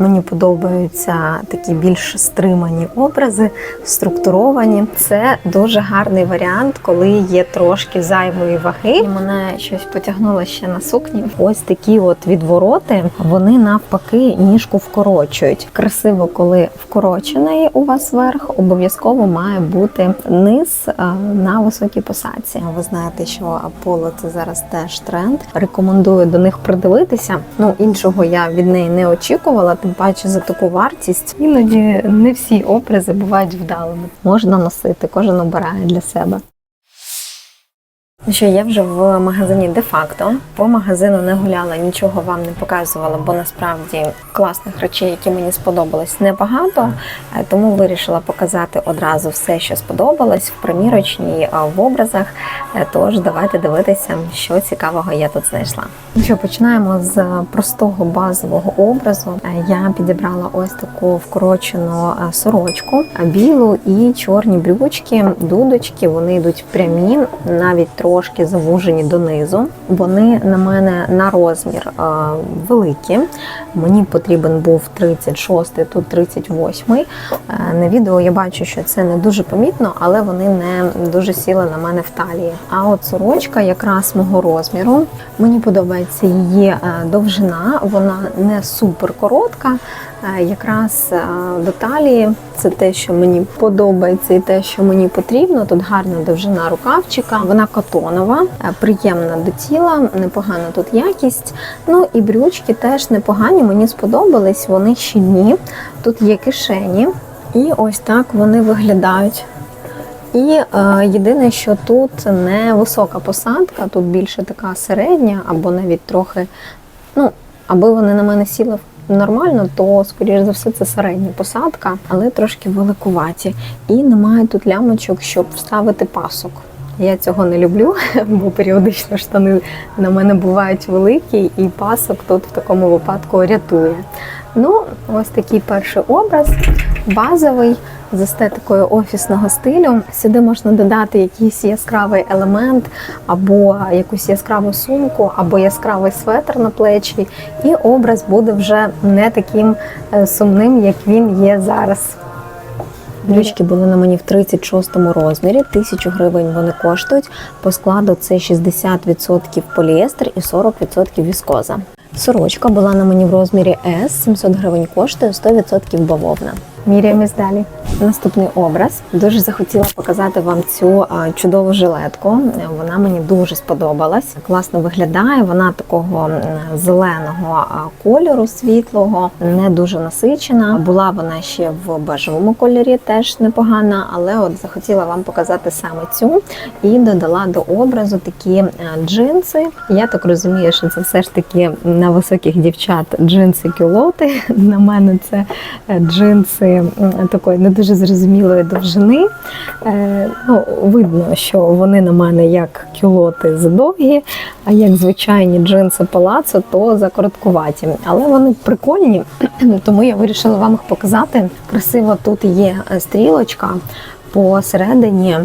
Мені подобаються такі більш стримані образи, структуровані. Це дуже гарний варіант, коли є трошки зайвої ваги. І мене щось потягнуло ще на сукні. Ось такі от відвороти, вони навпаки ніжку вкорочують. Красиво, коли вкорочений у вас верх, обов'язково має бути низ на високій посадці. Ви знаєте, що Аполло це зараз теж тренд. Рекомендую до них придивитися. Ну іншого я від неї не очікувала, тим паче за таку вартість. Іноді не всі образи бувають вдалими. Можна носити, кожен обирає для себе. Ну що, я вже в магазині де-факто. По магазину не гуляла, нічого вам не показувала, бо насправді класних речей, які мені сподобались, небагато. Е, Тому вирішила показати одразу все, що сподобалось в примірочній в образах. Е, Тож давайте дивитися, що цікавого я тут знайшла. Ну що, починаємо з простого базового образу. Е, Я підібрала ось таку вкорочену е, сорочку, е, білу і чорні брючки, дудочки. Вони йдуть прямі, навіть трошки завужені донизу. Вони на мене на розмір великі. Мені потрібен був 36, тут 38. Е, На відео я бачу, що це не дуже помітно, але вони не дуже сіли на мене в талії. А от сорочка якраз мого розміру. Мені подобається її е, довжина, вона не супер коротка. Е, Якраз е, до талії це те, що мені подобається, і те, що мені потрібно. Тут гарна довжина рукавчика, вона котонова, е, приємна до тіла, непогана тут якість. Ну і брючки теж непогані. Мені сподобались. Вони щільні. Тут є кишені, і ось так вони виглядають. І е, єдине, що тут не висока посадка, тут більше така середня, або навіть трохи, ну, аби вони на мене сіли нормально, то, скоріш за все, це середня посадка, але трошки великуваті. І немає тут лямочок, щоб вставити пасок. Я цього не люблю, бо періодично штани на мене бувають великі, і пасок тут в такому випадку рятує. Ну, ось такий перший образ, базовий, з естетикою офісного стилю. Сюди можна додати якийсь яскравий елемент, або якусь яскраву сумку, або яскравий светр на плечі, і образ буде вже не таким е, сумним, як він є зараз. Брючки були на мені в 36 розмірі, 1000 гривень вони коштують. По складу це 60% поліестер і 40% віскоза. Сорочка була на мені в розмірі S, 700 гривень коштує, 100% бавовна. Міряємось далі. Наступний образ. Дуже захотіла показати вам цю чудову жилетку. Вона мені дуже сподобалась. Класно виглядає. Вона такого зеленого кольору світлого, не дуже насичена. Була вона ще в бежевому кольорі, теж непогана, але от захотіла вам показати саме цю і додала до образу такі е, джинси. Я так розумію, що це все ж таки на високих дівчат джинси кюлоти. На мене це е, джинси м, такої не дуже зрозумілої довжини. Е, Ну, видно, що вони на мене як кюлоти задовгі, а як звичайні джинси палацо, то закороткуваті. Але вони прикольні, тому я вирішила вам їх показати. Красиво тут є е, стрілочка. Посередині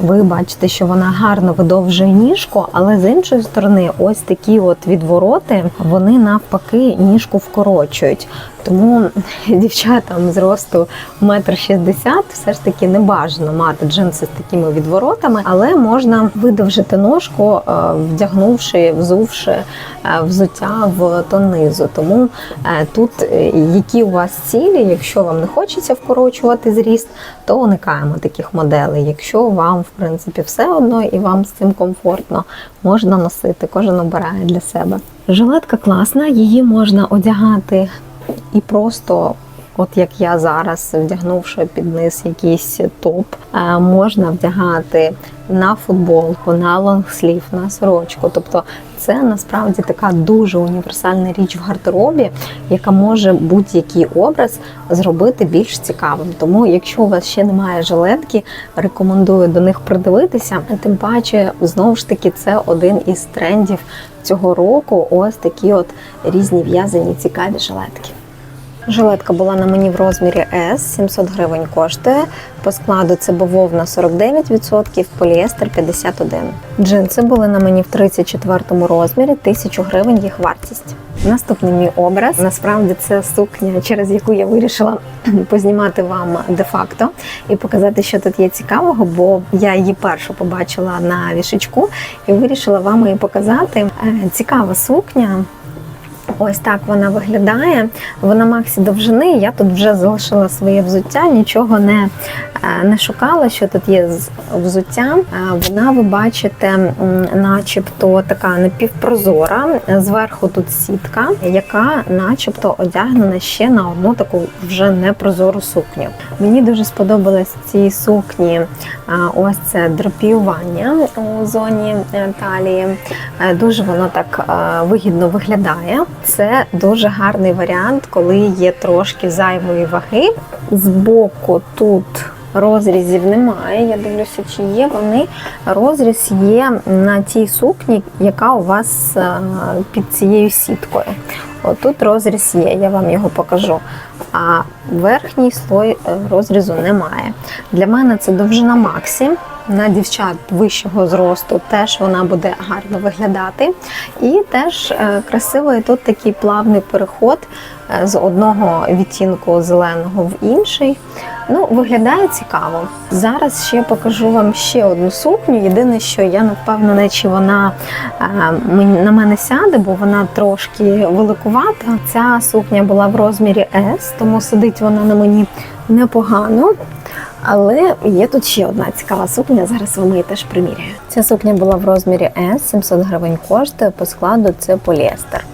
ви бачите, що вона гарно видовжує ніжку, але з іншої сторони, ось такі от відвороти, вони навпаки ніжку вкорочують. Тому дівчатам зросту 1,60 м все ж таки не бажано мати джинси з такими відворотами, але можна видовжити ножку, е, вдягнувши, взувши е, взуття в тонизу. Тому е, тут які у вас цілі, якщо вам не хочеться вкорочувати зріст, то уникаємо таких моделей. Якщо вам в принципі все одно і вам з цим комфортно, можна носити, кожен обирає для себе. Жилетка класна, її можна одягати і просто. От як я зараз, вдягнувши під низ якийсь топ, е, можна вдягати на футболку, на лонгслів, на сорочку. Тобто це насправді така дуже універсальна річ в гардеробі, яка може будь-який образ зробити більш цікавим. Тому, якщо у вас ще немає жилетки, рекомендую до них придивитися. Тим паче, знову ж таки, це один із трендів цього року. Ось такі от різні в'язані цікаві жилетки. Жилетка була на мені в розмірі S, 700 гривень коштує. По складу це бавовна 49%, поліестер 51%. Джинси були на мені в 34 розмірі, 1000 гривень їх вартість. Наступний мій образ. Насправді це сукня, через яку я вирішила познімати вам де-факто і показати, що тут є цікавого, бо я її першу побачила на вішечку і вирішила вам її показати. Е, Цікава сукня. Ось так вона виглядає. Вона максі довжини. Я тут вже залишила своє взуття, нічого не, е, не шукала, що тут є з взуття. Е, Вона, ви бачите, начебто така напівпрозора. Зверху тут сітка, яка начебто одягнена ще на одну таку вже непрозору сукню. Мені дуже сподобалось цій сукні е, ось це драпіювання у зоні талії. Дуже воно так вигідно виглядає. Це дуже гарний варіант, коли є трошки зайвої ваги. Збоку тут розрізів немає. Я дивлюся, чи є вони. Розріз є на тій сукні, яка у вас е, під цією сіткою. Отут розріз є, я вам його покажу. А верхній слой е, розрізу немає. Для мене це довжина Максі. На дівчат вищого зросту теж вона буде гарно виглядати. І теж е, красивий тут такий плавний переход е, з одного відтінку зеленого в інший. Ну, виглядає цікаво. Зараз ще покажу вам ще одну сукню. Єдине, що я не впевнена, чи вона е, на мене сяде, бо вона трошки великувата. Ця сукня була в розмірі S, тому сидить вона на мені непогано. Але є тут ще одна цікава сукня. Зараз вам її теж приміряю. Ця сукня була в розмірі S, 700 гривень коштує. По складу це поліестер.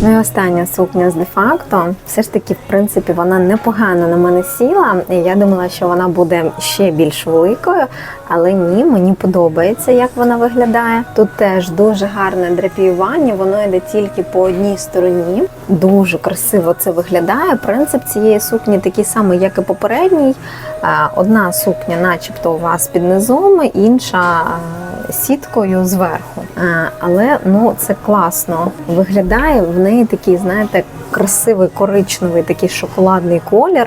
Ну і остання сукня з де-факто. Все ж таки, в принципі, вона непогано на мене сіла. Я думала, що вона буде ще більш великою, але ні, мені подобається, як вона виглядає. Тут теж дуже гарне драпіювання, воно йде тільки по одній стороні. Дуже красиво це виглядає. Принцип цієї сукні такий самий, як і попередній. Е, Одна сукня, начебто, у вас під низом, інша е, сіткою зверху. Але ну це класно виглядає. В неї такий, знаєте, красивий коричневий такий шоколадний колір.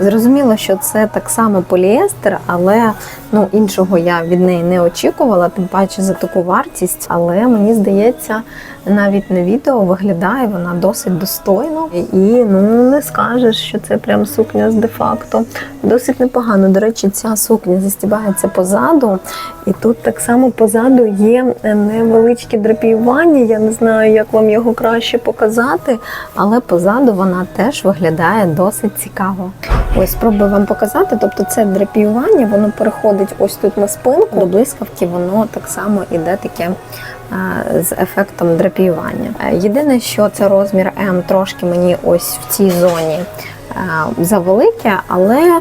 Зрозуміло, що це так само поліестер, але ну іншого я від неї не очікувала, тим паче за таку вартість. Але мені здається, навіть на відео виглядає вона досить достойно. І ну не скажеш, що це прям сукня з де-факто. Досить непогано. До речі, ця сукня застібається позаду, і тут так само позаду є невеличкі драпіювання. Я не знаю, як вам його краще показати, але позаду вона теж виглядає досить цікаво. Ось спробую вам показати. Тобто це драпіювання, воно переходить ось тут на спинку. До блискавки воно так само іде таке е, з ефектом драпіювання. Е, Єдине, що це розмір М трошки мені ось в цій зоні е, завелике, але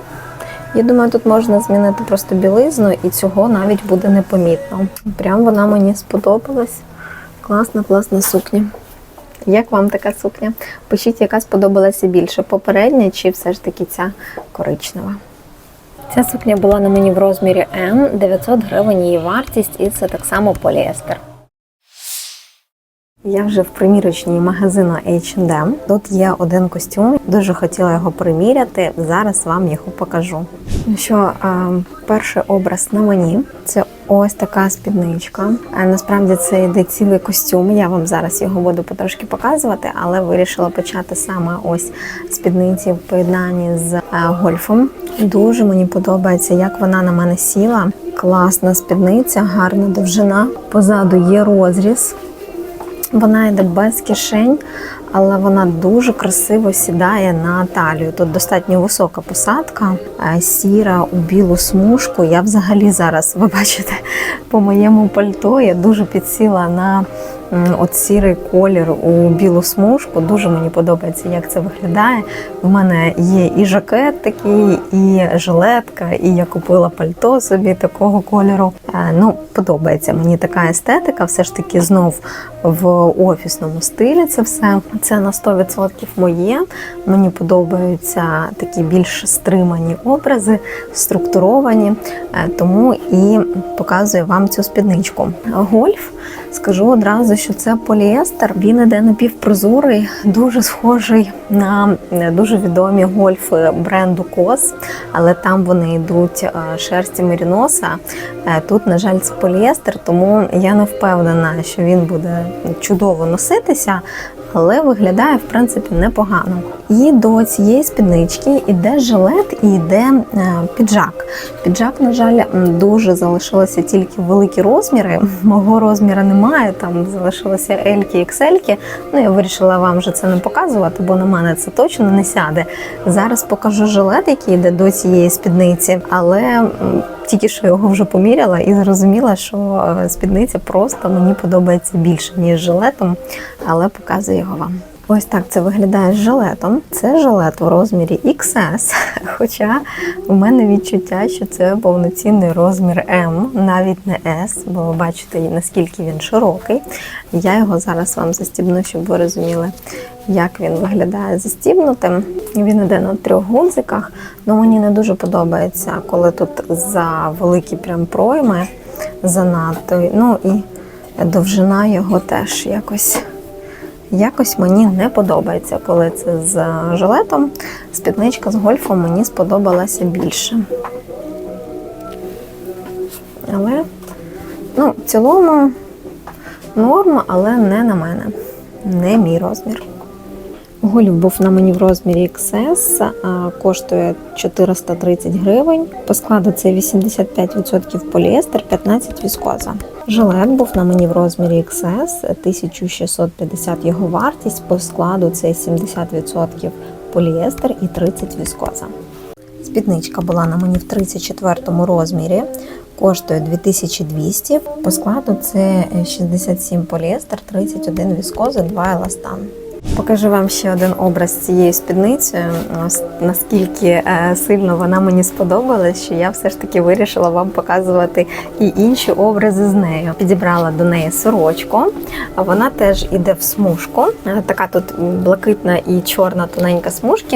я думаю, тут можна змінити просто білизну, і цього навіть буде непомітно. Прям вона мені сподобалась. Класна, класна сукня. Як вам така сукня? Пишіть, яка сподобалася більше, попередня чи все ж таки ця коричнева. Ця сукня була на мені в розмірі М, 900 гривень її вартість, і це так само поліестер. Я вже в примірочній магазину H&M. Тут є один костюм. Дуже хотіла його приміряти. Зараз вам його покажу. Ну що, перший образ на мені це ось така спідничка. Насправді це йде цілий костюм. Я вам зараз його буду потрошки показувати, але вирішила почати саме ось спідниці в поєднанні з гольфом. Дуже мені подобається, як вона на мене сіла. Класна спідниця, гарна довжина. Позаду є розріз. Вона йде без кишень, але вона дуже красиво сідає на талію. Тут достатньо висока посадка, е, сіра у білу смужку. Я взагалі зараз, ви бачите, по моєму пальто я дуже підсіла на от сірий колір у білу смужку. Дуже мені подобається, як це виглядає. У мене є і жакет такий, і жилетка, і я купила пальто собі такого кольору. Е, Ну, подобається мені така естетика. Все ж таки знов в офісному стилі це все. Це на 100% моє. Мені подобаються такі більш стримані образи, структуровані, Е, тому і показую вам цю спідничку. Гольф, скажу одразу, що це поліестер. Він іде напівпрозорий, дуже схожий на е, дуже відомі гольфи бренду Кос, але там вони йдуть е, шерсті меріноса. Е, Тут, на жаль, це поліестер, тому я не впевнена, що він буде чудово носитися, але виглядає в принципі непогано. І до цієї спіднички йде жилет і йде е, піджак. Піджак, на жаль, дуже залишилися тільки великі розміри. Мого розміру немає, там залишилися ельки, іксельки. Ну я вирішила вам вже це не показувати, бо на мене це точно не сяде. Зараз покажу жилет, який йде до цієї спідниці, але тільки що його вже поміряла і зрозуміла, що е, спідниця просто мені подобається більше, ніж жилетом, але показую його вам. Ось так це виглядає з жилетом. Це жилет в розмірі XS, хоча у мене відчуття, що це повноцінний розмір M, навіть не S, бо ви бачите, наскільки він широкий. Я його зараз вам застібну, щоб ви розуміли, як він виглядає застібнутим. Він іде на трьох гудзиках. Ну мені не дуже подобається, коли тут за великі прям пройми занадто. Ну і довжина його теж якось. Якось мені не подобається, коли це з жилетом. Спідничка з гольфом мені сподобалася більше. Але, ну, в цілому норма, але не на мене. Не мій розмір. Гольф був на мені в розмірі XS, коштує 430 гривень. По складу це 85% поліестер, 15% віскоза. Жилет був на мені в розмірі XS, 1650 його вартість. По складу це 70% поліестер і 30% віскоза. Спідничка була на мені в 34 розмірі, коштує 2200. По складу це 67 поліестер, 31 віскоза, 2 еластан. Покажу вам ще один образ цією спідницею. Наскільки е, сильно вона мені сподобалась, що я все ж таки вирішила вам показувати і інші образи з нею. Підібрала до неї сорочку. а Вона теж іде в смужку. Е, Така тут блакитна і чорна тоненька смужки.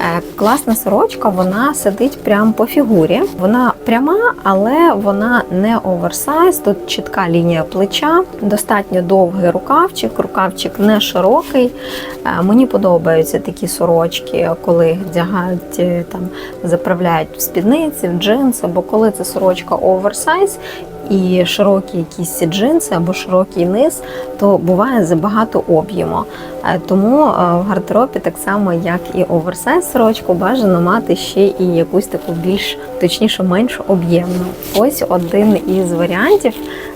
Е, Класна сорочка, вона сидить прямо по фігурі. Вона пряма, але вона не оверсайз. Тут чітка лінія плеча, достатньо довгий рукавчик, рукавчик не широкий. Е, Мені подобаються такі сорочки, коли вдягають е, там, заправляють в спідниці, в джинси, або коли це сорочка оверсайз. І широкі якісь джинси або широкий низ, то буває забагато об'єму. Е, Тому е, в гардеробі, так само як і оверсайз сорочку, бажано мати ще і якусь таку більш точніше менш об'ємну. Ось один із варіантів.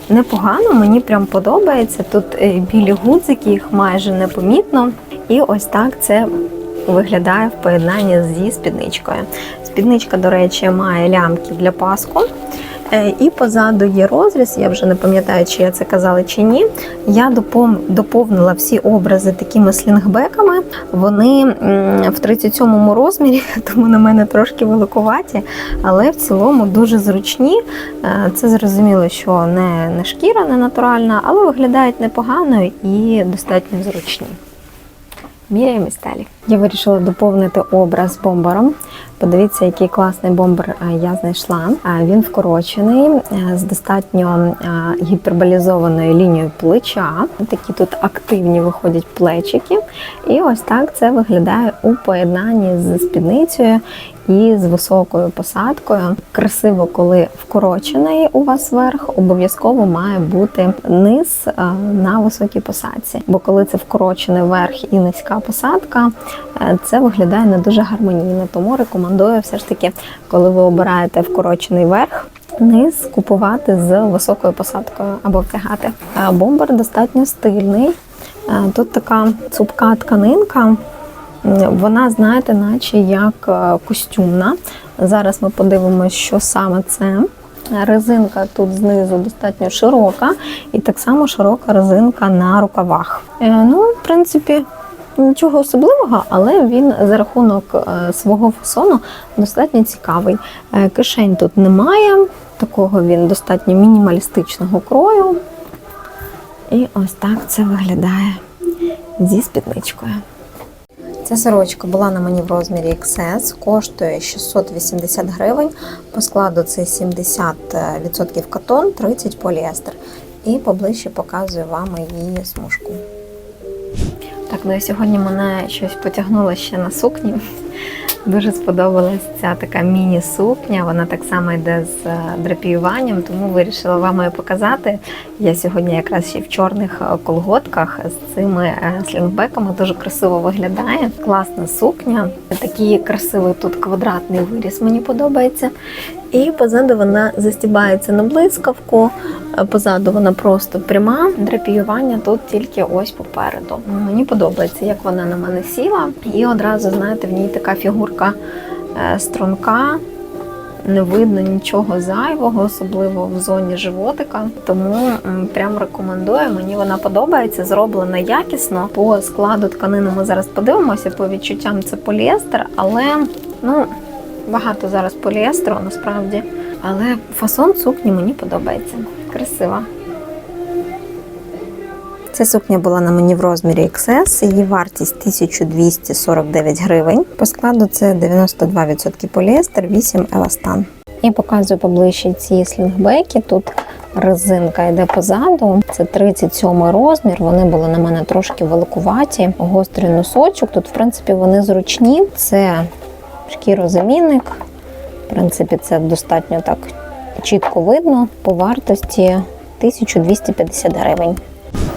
Непогано, мені прям подобається. Тут е, білі гудзики, їх майже непомітно. І ось так це виглядає в поєднанні зі спідничкою. Спідничка, до речі, має лямки для паску. Е, І позаду є розріз, я вже не пам'ятаю, чи я це казала чи ні. Я доповнила всі образи такими слінгбеками. Вони в 37-му розмірі, тому на мене трошки великуваті, але в цілому дуже зручні. Е, Це зрозуміло, що не, не шкіра, не натуральна, але виглядають непогано і достатньо зручні. Міряємо сталі. Я вирішила доповнити образ бомбером. Подивіться, який класний бомбер е, я знайшла. Е, Він вкорочений е, з достатньо гіперболізованою лінією плеча. Такі тут активні виходять плечики. І ось так це виглядає у поєднанні з спідницею і з високою посадкою. Красиво, коли вкорочений у вас верх, обов'язково має бути низ на високій посадці. Бо коли це вкорочений верх і низька посадка, це виглядає не дуже гармонійно. Тому рекомендую все ж таки, коли ви обираєте вкорочений верх. Низ купувати з високою посадкою або втягати. Бомбер достатньо стильний. Тут така цупка тканинка, вона, знаєте, наче як е, костюмна. Зараз ми подивимося, що саме це. Резинка тут знизу достатньо широка, і так само широка резинка на рукавах. Е, Ну, в принципі, нічого особливого, але він за рахунок е, свого фасону достатньо цікавий. Е, Кишень тут немає, такого він достатньо мінімалістичного крою. І ось так це виглядає зі спідничкою. Ця сорочка була на мені в розмірі XS, коштує 680 гривень. По складу це 70% катон, 30% поліестер. І поближче показую вам її смужку. Так, ну і сьогодні мене щось потягнуло ще на сукні. Дуже сподобалась ця така міні-сукня. Вона так само йде з е, драпіюванням, тому вирішила вам її показати. Я сьогодні якраз ще в чорних е, колготках з цими е, слінгбеками дуже красиво виглядає. Класна сукня. Такий красивий тут квадратний виріс, мені подобається. І позаду вона застібається на блискавку. Е, Позаду вона просто пряма. Драпіювання тут тільки ось попереду. Мені подобається, як вона на мене сіла. І одразу, знаєте, в ній така фігурка е, струнка. Не видно нічого зайвого, особливо в зоні животика. Тому прям рекомендую. Мені вона подобається, зроблена якісно. По складу тканини ми зараз подивимося. По відчуттям це поліестер, але ну багато зараз поліестеру насправді. Але фасон сукні мені подобається. Красива. Ця сукня була на мені в розмірі XS, її вартість 1249 гривень. По складу це 92% поліестер, 8 еластан. І показую поближче ці слінгбеки. Тут резинка йде позаду. Це 37 розмір. Вони були на мене трошки великуваті. Гострий носочок. Тут, в принципі, вони зручні. Це шкірозамінник. В принципі, це достатньо так чітко видно. По вартості 1250 гривень.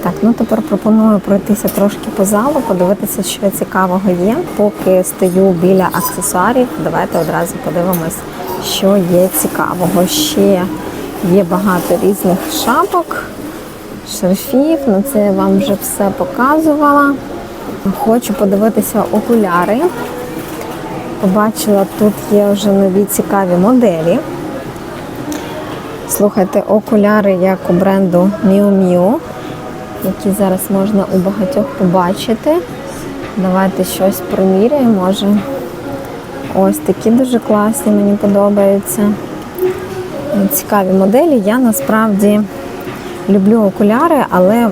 Так, ну тепер пропоную пройтися трошки по залу, подивитися, що цікавого є. Поки стою біля аксесуарів, давайте одразу подивимось, що є цікавого. Ще є багато різних шапок, шарфів. Ну це я вам вже все показувала. Хочу подивитися окуляри. Побачила, тут є вже нові цікаві моделі. Слухайте, окуляри як у бренду Miu Miu, які зараз можна у багатьох побачити. Давайте щось приміряємо, може. Ось такі дуже класні, мені подобаються. Цікаві моделі. Я насправді люблю окуляри, але,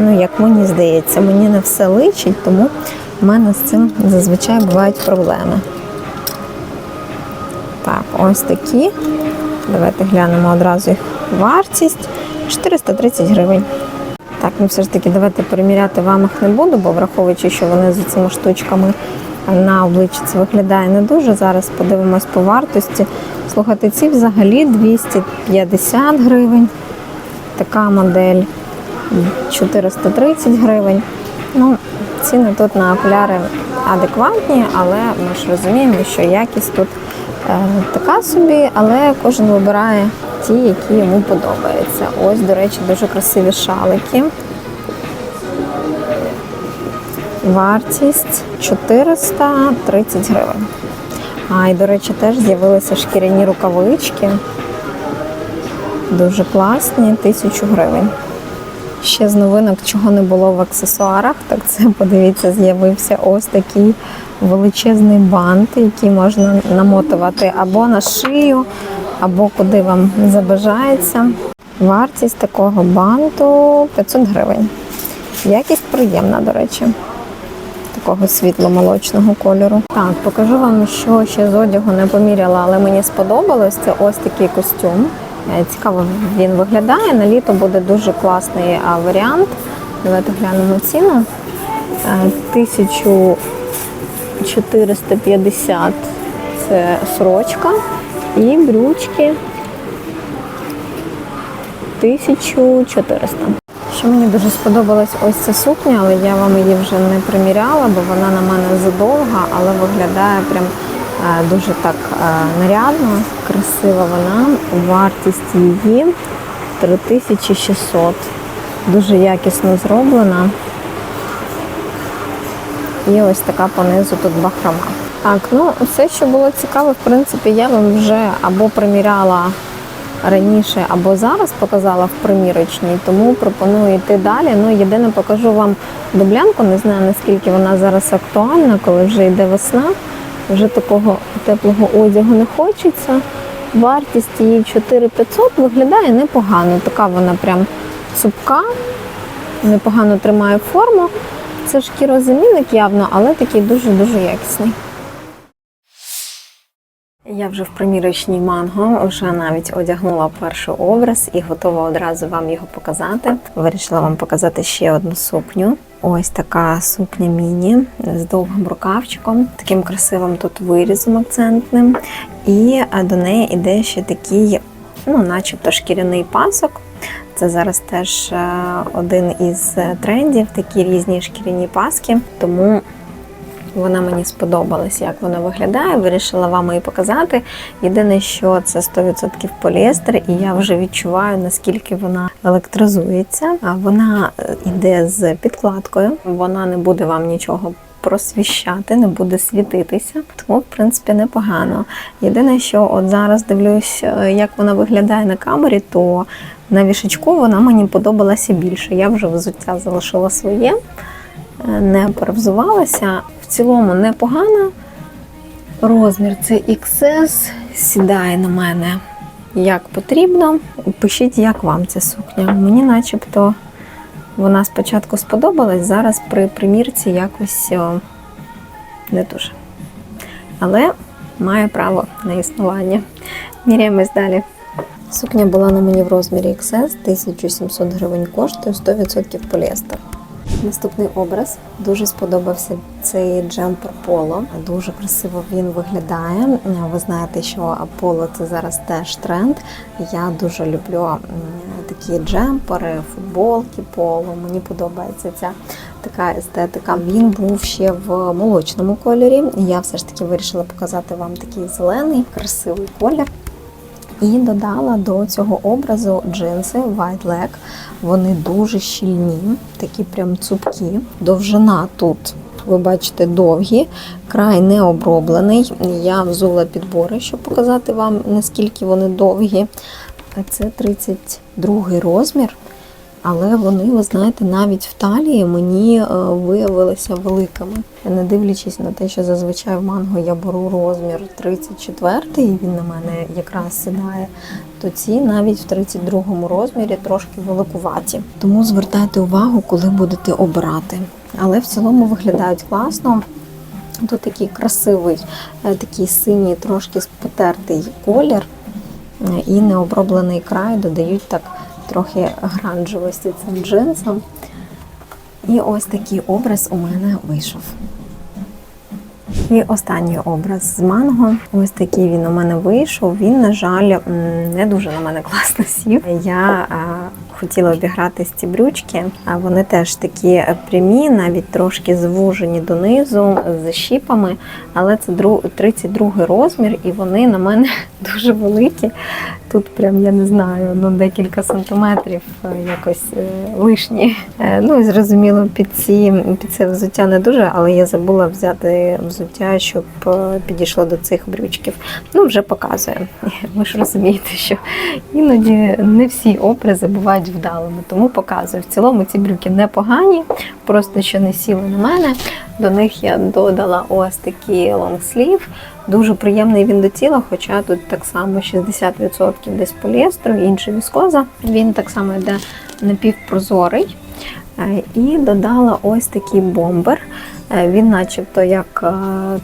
ну, як мені здається, мені не все личить, тому в мене з цим зазвичай бувають проблеми. Так, ось такі. Давайте глянемо одразу їх вартість. 430 гривень. Так, ну все ж таки, давайте переміряти вам їх не буду, бо враховуючи, що вони з цими штучками на обличчі це виглядає не дуже. Зараз подивимось по вартості. Слухайте, ці взагалі 250 гривень. Така модель 430 гривень. Ну, ціни тут на окуляри адекватні, але ми ж розуміємо, що якість тут е, така собі, але кожен вибирає ті, які йому подобаються. Ось, до речі, дуже красиві шалики. Вартість 430 гривень. А, і, до речі, теж з'явилися шкіряні рукавички. Дуже класні, 1000 гривень. Ще з новинок, чого не було в аксесуарах, так це подивіться, з'явився ось такий величезний бант, який можна намотувати або на шию, або куди вам забажається. Вартість такого банту 500 гривень. Якість приємна, до речі, такого світло-молочного кольору. Так, покажу вам, що ще з одягу не поміряла, але мені сподобалось. Це ось такий костюм. Е, Цікаво він виглядає. На літо буде дуже класний варіант. Давайте глянемо ціну. Е, 1450 це сорочка і брючки 1400. Що мені дуже сподобалась ось ця сукня, але я вам її вже не приміряла, бо вона на мене задовга, але виглядає прям е, дуже так е, нарядно, красива вона. Вартість її 3600. Дуже якісно зроблена. І ось така понизу тут бахрома. Так, ну все, що було цікаве, в принципі, я вам вже або приміряла раніше, або зараз показала в примірочній, тому пропоную йти далі. Ну, єдине покажу вам дублянку, не знаю наскільки вона зараз актуальна, коли вже йде весна. Вже такого теплого одягу не хочеться. Вартість її 4500 виглядає непогано. Така вона прям цупка, непогано тримає форму. Це шкірозамінник явно, але такий дуже-дуже якісний. Я вже в примірочній манго, вже навіть одягнула перший образ і готова одразу вам його показати. Вирішила вам показати ще одну сукню. Ось така сукня міні з довгим рукавчиком, таким красивим тут вирізом акцентним. І до неї йде ще такий, ну, начебто, шкіряний пасок. Це зараз теж е, один із е, трендів, такі різні шкіряні паски. Тому вона мені сподобалась, як вона виглядає. Вирішила вам її показати. Єдине, що це 100% поліестер, і я вже відчуваю, наскільки вона електризується. А вона е, йде з підкладкою. Вона не буде вам нічого. Просвіщати, не буде світитися, тому в принципі непогано. Єдине, що от зараз дивлюсь, е, як вона виглядає на камері, то на вішечку вона мені подобалася більше. Я вже взуття залишила своє, е, не перевзувалася. В цілому непогано. Розмір це XS, сідає на мене як потрібно. Пишіть, як вам ця сукня. Мені начебто вона спочатку сподобалась, зараз при примірці якось о, не дуже. Але має право на існування. Міряємось далі. Сукня була на мені в розмірі XS, 1700 гривень коштує, 100% поліестер. Наступний образ дуже сподобався цей джемпер поло. Дуже красиво він виглядає. Ви знаєте, що поло це зараз теж тренд. Я дуже люблю такі джемпери, футболки поло. Мені подобається ця така естетика. Він був ще в молочному кольорі. Я все ж таки вирішила показати вам такий зелений, красивий колір. І додала до цього образу джинси White Leg. Вони дуже щільні, такі прям цупкі. Довжина тут, ви бачите, довгі, край не оброблений. Я взула підбори, щоб показати вам, наскільки вони довгі. А Це 32 розмір. Але вони, ви знаєте, навіть в талії мені е, виявилися великими. Не дивлячись на те, що зазвичай в манго я беру розмір 34, і він на мене якраз сідає, то ці навіть в 32 розмірі трошки великуваті. Тому звертайте увагу, коли будете обирати. Але в цілому виглядають класно. Тут такий красивий, е, такий синій, трошки потертий колір е, і необроблений край додають так трохи гранжевості цим джинсам. І ось такий образ у мене вийшов. І останній образ з манго. Ось такий він у мене вийшов. Він, на жаль, не дуже на мене класно сів. Я хотіла обіграти ці брючки, а вони теж такі прямі, навіть трошки звужені донизу з щіпами, але це дру- 32 розмір, і вони на мене дуже великі. Тут прям я не знаю, ну декілька сантиметрів е, якось е, лишні. Е, Ну і зрозуміло, під ці під це взуття не дуже, але я забула взяти взуття, щоб підійшло до цих брючків. Ну, вже показую. Ви ж розумієте, що іноді не всі образи бувають вдалими, тому показую. В цілому ці брюки непогані, просто що не сіли на мене. До них я додала ось такий лонгслів. Дуже приємний він до тіла, хоча тут так само 60% десь поліестеру, інша віскоза. Він так само йде напівпрозорий. Е, І додала ось такий бомбер. Е, Він, начебто, як е,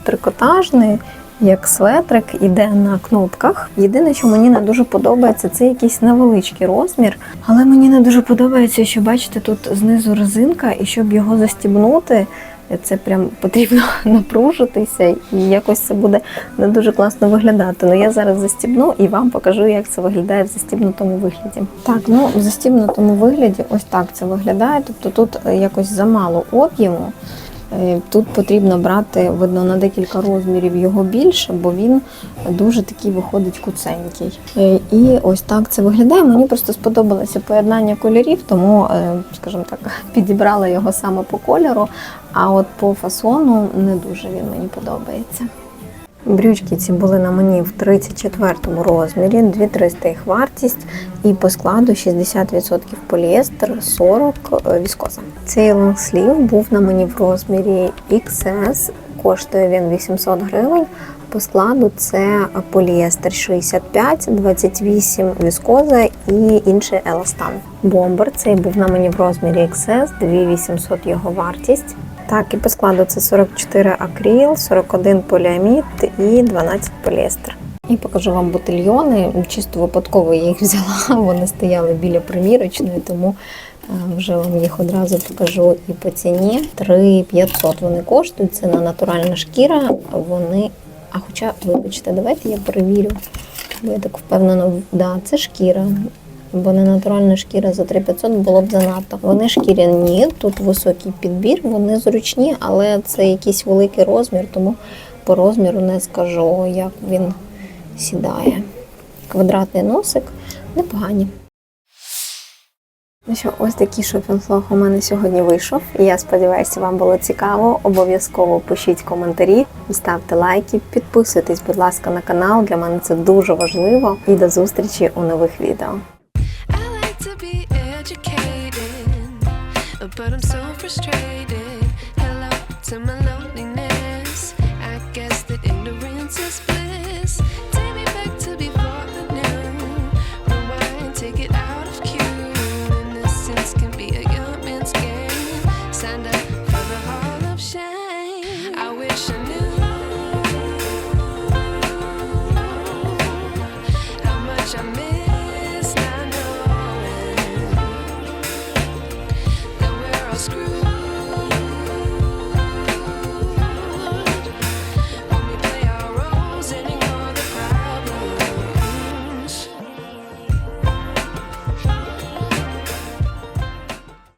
трикотажний, як светрик, іде на кнопках. Єдине, що мені не дуже подобається, це якийсь невеличкий розмір. Але мені не дуже подобається, що бачите, тут знизу резинка, і щоб його застібнути, це прям потрібно напружитися, і якось це буде не дуже класно виглядати. Ну я зараз застібну і вам покажу, як це виглядає в застібнутому вигляді. Так, ну в застібнутому вигляді ось так це виглядає. Тобто тут е, якось замало об'єму. Е, Тут потрібно брати, видно, на декілька розмірів його більше, бо він дуже такий виходить куценький. Е, І ось так це виглядає. Мені просто сподобалося поєднання кольорів, тому, скажімо так, підібрала його саме по кольору. А от по фасону не дуже він мені подобається. Брючки ці були на мені в 34 розмірі, 2300 їх вартість, і по складу 60% поліестер, 40% віскоза. Цей лонгслів був на мені в розмірі XS, Коштує він 800 гривень. По складу це поліестер 65, 28 віскоза і інший еластан. Бомбер цей був на мені в розмірі XS, 2800 його вартість. Так, і по складу це 44 акріл, 41 поліамід і 12 поліестер. І покажу вам ботильйони. Чисто випадково я їх взяла. Вони стояли біля примірочної, тому е, вже вам їх одразу покажу і по ціні. 3500 вони коштують. Це на натуральна шкіра. Вони. А хоча, вибачте, давайте я перевірю. Бо я так впевнена, да, це шкіра. Бо не натуральна шкіра за 3500 було б занадто. Вони шкіряні, тут високий підбір, вони зручні, але це якийсь великий розмір, тому по розміру не скажу, як він сідає. Квадратний носик непогані. Ну що, ось такий шопінг-влог у мене сьогодні вийшов. Я сподіваюся, вам було цікаво. Обов'язково пишіть коментарі, ставте лайки, підписуйтесь, будь ласка, на канал. Для мене це дуже важливо. І до зустрічі у нових відео. To but I'm so frustrated.